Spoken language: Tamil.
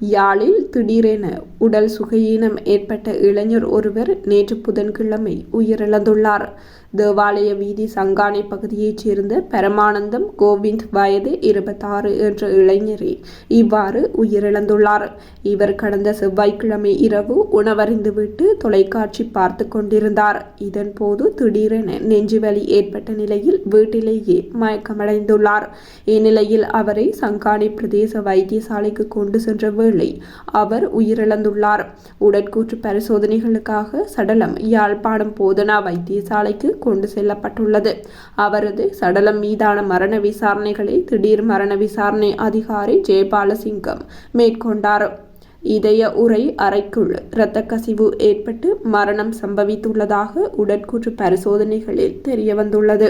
யாழில் திடீரென உடல் சுகையீனம் ஏற்பட்ட இளைஞர் ஒருவர் நேற்று புதன்கிழமை உயிரிழந்துள்ளார். தேவாலய வீதி சங்கானை பகுதியைச் சேர்ந்த பரமானந்தம் கோவிந்த் வயது இருபத்தாறு என்ற இளைஞரே இவ்வாறு உயிரிழந்துள்ளார். இவர் கடந்த செவ்வாய்க்கிழமை இரவு உணவறிந்துவிட்டு தொலைக்காட்சி பார்த்து கொண்டிருந்தார். இதன்போது திடீரென நெஞ்சுவலி ஏற்பட்ட நிலையில் வீட்டிலேயே மயக்கமடைந்துள்ளார். இந்நிலையில் அவரை சங்கானை பிரதேச வைத்தியசாலைக்கு கொண்டு சென்ற வேளை அவர் உயிரிழந்துள்ளார். உடற்கூற்று பரிசோதனைகளுக்காக சடலம் யாழ்ப்பாணம் போதனா வைத்தியசாலைக்கு கொண்டு செல்லப்பட்டுள்ளது. அவரது சடலம் மீதான மரண விசாரணைகளை திடீர் மரண விசாரணை அதிகாரி ஜெயபாலசிங்கம் மேற்கொண்டார். இதய உரை அறைக்குள் இரத்த கசிவு ஏற்பட்டு மரணம் சம்பவித்துள்ளதாக உடற்கூற்று பரிசோதனைகளில் தெரியவந்துள்ளது.